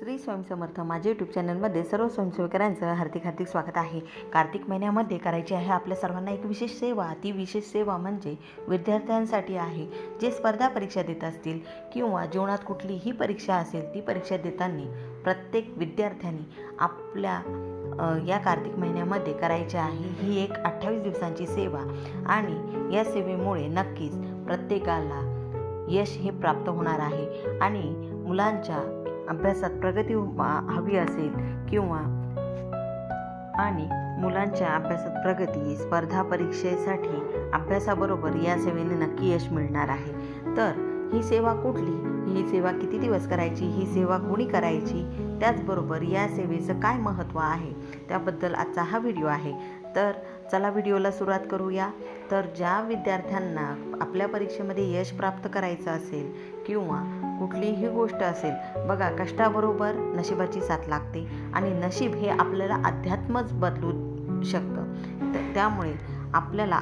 श्री स्वयंसमर्थ माझे माझ्या यूट्यूब चॅनलमध्ये सर्व स्वयंसेवकरांचं हार्दिक हार्दिक स्वागत आहे. कार्तिक महिन्यामध्ये करायची आहे आपल्या सर्वांना एक विशेष सेवा. ती विशेष सेवा म्हणजे विद्यार्थ्यांसाठी आहे जे स्पर्धा परीक्षा देत असतील किंवा जीवनात कुठलीही परीक्षा असेल ती परीक्षा देताना प्रत्येक विद्यार्थ्यांनी आपल्या या कार्तिक महिन्यामध्ये करायची आहे. ही एक अठ्ठावीस दिवसांची सेवा आणि या सेवेमुळे नक्कीच प्रत्येकाला यश हे प्राप्त होणार आहे. आणि मुलांच्या अभ्यासात प्रगती हवी असेल किंवा आणि मुलांच्या अभ्यासात प्रगती स्पर्धा परीक्षेसाठी अभ्यासाबरोबर या सेवेने नक्की यश मिळणार आहे. तर ही सेवा कुठली? ही सेवा किती दिवस करायची? ही सेवा कोणी करायची? त्याचबरोबर या सेवेचं काय महत्त्व आहे? त्याबद्दल आजचा हा व्हिडिओ आहे. तर चला व्हिडिओला सुरुवात करूया. तर ज्या विद्यार्थ्यांना आपल्या परीक्षेमध्ये यश प्राप्त करायचं असेल किंवा कुठलीही गोष्ट असेल बघा कष्टाबरोबर नशिबाची साथ लागते आणि नशीब हे आपल्याला अध्यात्मच बदलू शकतं. तर त्यामुळे आपल्याला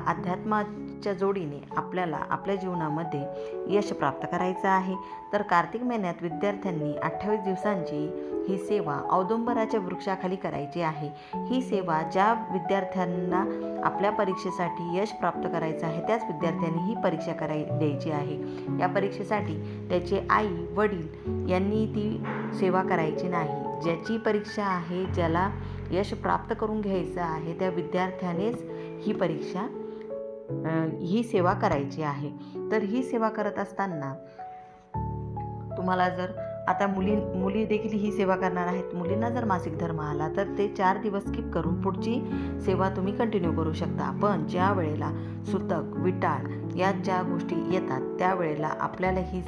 च्या जोडीने आपल्याला आपल्या जीवनामध्ये यश प्राप्त करायचं आहे. तर कार्तिक महिन्यात विद्यार्थ्यांनी अठ्ठावीस दिवसांची ही सेवा औदुंबराच्या वृक्षाखाली करायची आहे. ही सेवा ज्या विद्यार्थ्यांना आपल्या परीक्षेसाठी यश प्राप्त करायचं आहे त्याच विद्यार्थ्यांनी ही परीक्षा कराय द्यायची आहे. या परीक्षेसाठी त्याचे आई वडील यांनी ती सेवा करायची नाही. ज्याची परीक्षा आहे ज्याला यश प्राप्त करून घ्यायचं आहे त्या विद्यार्थ्यानेच ही परीक्षा ही सेवा करायची आहे. तर ही सेवा करत असताना तुम्हाला जर आता मुली मुली देखील ही सेवा करणार आहेत. मुलींना जर मासिक धर्म आला तर ते चार दिवस स्किप करून पुढची सेवा तुम्ही कंटिन्यू करू शकता. पण ज्या वेळेला सुतक विटाळ या ज्या गोष्टी येतात त्यावेळेला आपल्याला ही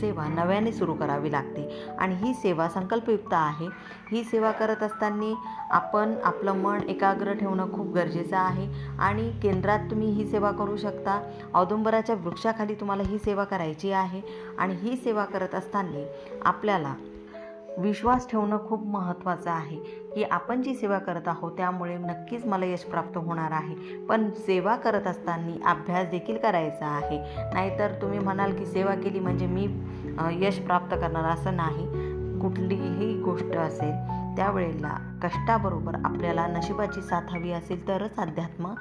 सेवा नव्याने सुरू करावी लागते. आणि ही सेवा संकल्पयुक्त आहे. ही सेवा करत असताना आपण आपलं मन एकाग्र ठेवणं खूप गरजेचं आहे. आणि केंद्रात तुम्ही ही सेवा करू शकता. औदुंबराच्या वृक्षाखाली तुम्हाला ही सेवा करायची आहे. आणि ही सेवा करत असताना आपल्याला विश्वास ठेवणं खूप महत्त्वाचं आहे की आपण जी सेवा करत आहोत त्यामुळे नक्कीच मला यश प्राप्त होणार आहे. पण सेवा करत असताना अभ्यास देखील करायचा आहे. नाहीतर तुम्ही म्हणाल की सेवा केली म्हणजे मी यश प्राप्त करणार असं नाही. कुठलीही गोष्ट असेल त्यावेळेला कष्टाबरोबर आपल्याला नशिबाची साथ हवी असेल तरच अध्यात्म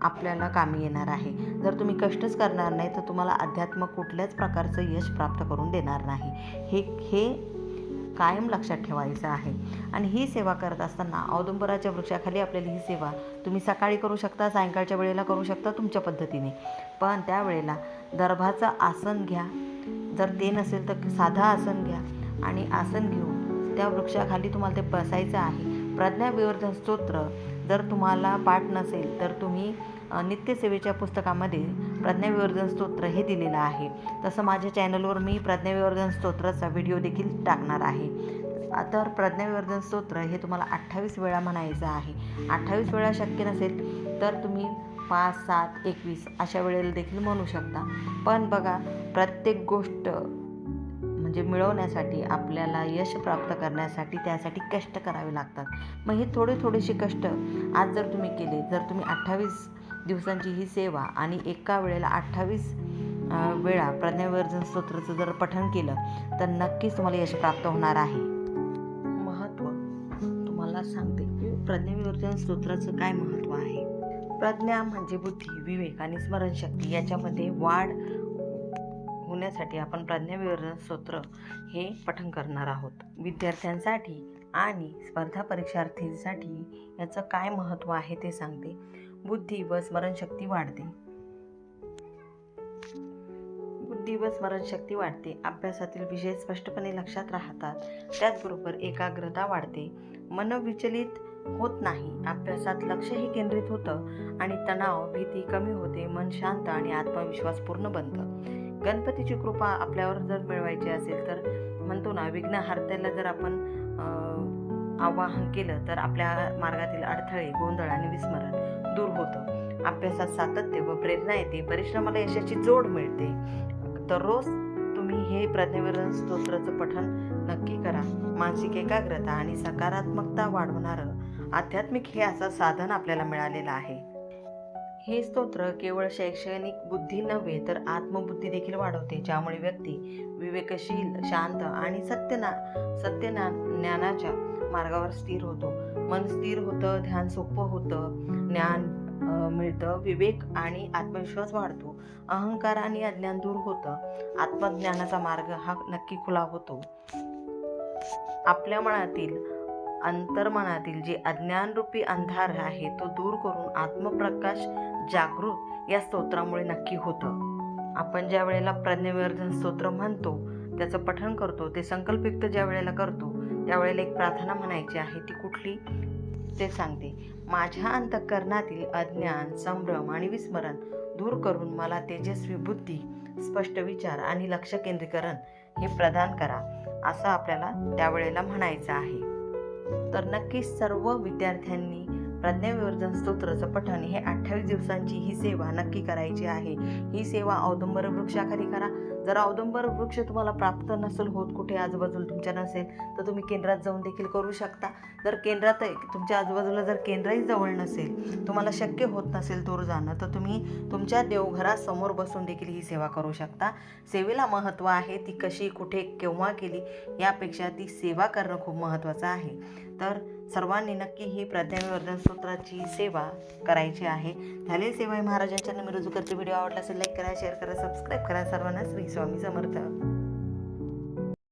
आपल्याला कामी येणार आहे. जर तुम्ही कष्टच करणार नाही तर तुम्हाला अध्यात्म कुठल्याच प्रकारचं यश प्राप्त करून देणार नाही. हे हे कायम लक्षात ठेवायचं आहे. आणि ही सेवा करत असताना औदुंबराच्या वृक्षाखाली आपल्याला ही सेवा तुम्ही सकाळी करू शकता सायंकाळच्या वेळेला करू शकता तुमच्या पद्धतीने. पण त्यावेळेला दर्भाचं आसन घ्या. जर ते नसेल तर साधं आसन घ्या आणि आसन घेऊन त्या वृक्षाखाली तुम्हाला ते बसायचं आहे. प्रज्ञाविवर्धन स्तोत्र जर तुम्हाला पाठ नसेल तर तुम्ही नित्यसेवेच्या पुस्तकामध्ये प्रज्ञाविवर्धन स्तोत्र हे दिलेलं आहे. तसं माझ्या चॅनलवर मी प्रज्ञाविवर्धन स्तोत्राचा व्हिडिओ देखील टाकणार आहे. तर प्रज्ञाविवर्धन स्तोत्र हे तुम्हाला अठ्ठावीस वेळा म्हणायचं आहे. अठ्ठावीस वेळा शक्य नसेल तर तुम्ही पाच सात एकवीस अशा वेळेला देखील म्हणू शकता. पण बघा प्रत्येक गोष्ट म्हणजे मिळवण्यासाठी आपल्याला यश प्राप्त करण्यासाठी त्यासाठी कष्ट करावे लागतात. मग हे थोडे थोडेसे कष्ट आज जर तुम्ही केले जर तुम्ही अठ्ठावीस दिवसांची ही सेवा आणि एका वेळेला अठ्ठावीस वेळा प्रज्ञावर्धन स्तोत्राचं जर पठण केलं तर नक्कीच तुम्हाला यश प्राप्त होणार आहे. महत्त्व तुम्हाला सांगते की प्रज्ञाविवर्धन स्तोत्राचं काय महत्त्व आहे? प्रज्ञा म्हणजे बुद्धी विवेक आणि स्मरणशक्ती. याच्यामध्ये वाढ होण्यासाठी आपण प्रज्ञाविवर्धन स्तोत्र हे पठण करणार आहोत. विद्यार्थ्यांसाठी आणि स्पर्धा परीक्षार्थींसाठी याचं काय महत्त्व आहे ते सांगते. बुद्धी व स्मरणशक्ती वाढते. बुद्धी व स्मरणशक्ती वाढते. अभ्यासातील विषय स्पष्टपणे लक्षात राहतात. त्याचबरोबर एकाग्रता वाढते. मन विचलित होत नाही. अभ्यासात लक्षही केंद्रित होतं आणि तणाव भीती कमी होते. मन शांत आणि आत्मविश्वास पूर्ण बनतं. गणपतीची कृपा आपल्यावर जर मिळवायची असेल तर म्हणतो ना विघ्नहर्त्याला जर आपण आवाहन केलं तर आपल्या मार्गातील अडथळे गोंधळ आणि विस्मरण दूर होतं. अभ्यासात सातत्य व प्रेरणा येते. परिश्रमाला यशाची जोड मिळते. तर रोज तुम्ही हे प्रज्ञावरण स्तोत्राचं पठण नक्की करा. मानसिक एकाग्रता आणि सकारात्मकता वाढवणारं आध्यात्मिक हे असं साधन आपल्याला मिळालेलं आहे. हे स्तोत्र केवळ शैक्षणिक बुद्धी नव्हे तर आत्मबुद्धी देखील वाढवते ज्यामुळे व्यक्ती विवेकशील शांत आणि सत्यना सत्यना ज्ञानाच्या मार्गावर स्थिर होतो. मन स्थिर होतं ध्यान सोपं होतं ज्ञान मिळतं विवेक आणि आत्मविश्वास वाढतो. अहंकार आणि अज्ञान दूर होतं. आत्मज्ञानाचा मार्ग हा नक्की खुला होतो. आपल्या मनातील अंतर्मनातील जे अज्ञानरूपी अंधार आहे तो दूर करून आत्मप्रकाश जागृत या स्तोत्रामुळे नक्की होतं. आपण ज्या वेळेला प्रज्ञाविवर्धन स्तोत्र म्हणतो त्याचं पठण करतो ते संकल्पयुक्त ज्या वेळेला करतो त्यावेळेला एक प्रार्थना म्हणायची आहे ती कुठली? ते सांगते. माझ्या अंतःकरणातील अज्ञान संभ्रम आणि विस्मरण दूर करून मला तेजस्वी बुद्धी स्पष्ट विचार आणि लक्ष केंद्रीकरण हे प्रदान करा असं आपल्याला त्यावेळेला म्हणायचं आहे. तर नक्कीच सर्व विद्यार्थ्यांनी प्रज्ञाविवर्धन स्तोत्राचं पठण हे अठ्ठावीस दिवसांची ही सेवा नक्की करायची आहे. ही सेवा औदुंबर वृक्षाखाली करा. जर औदुंबर वृक्ष तुम्हाला प्राप्त नसेल होत कुठे आजूबाजूला तुमच्या नसेल तर तुम्ही केंद्रात जाऊन देखील करू शकता. जर केंद्रात तुमच्या आजूबाजूला जर केंद्रही जवळ नसेल तुम्हाला शक्य होत नसेल दूर जाणं तर तुम्ही तुमच्या देवघरासमोर बसून देखील ही सेवा करू शकता. सेवेला महत्त्व आहे ती कशी कुठे केव्हा केली यापेक्षा ती सेवा करणं खूप महत्त्वाचं आहे. तर सर्वांनी नक्की ही प्रज्ञाविवर्धन सूत्राची सेवा करायची आहे. झालेली सेवा ही महाराजांच्या मी रुजू करते. व्हिडिओ आवडला असेल लाईक करा शेअर करा सबस्क्राईब करा. सर्वांना श्री स्वामी समर्थ.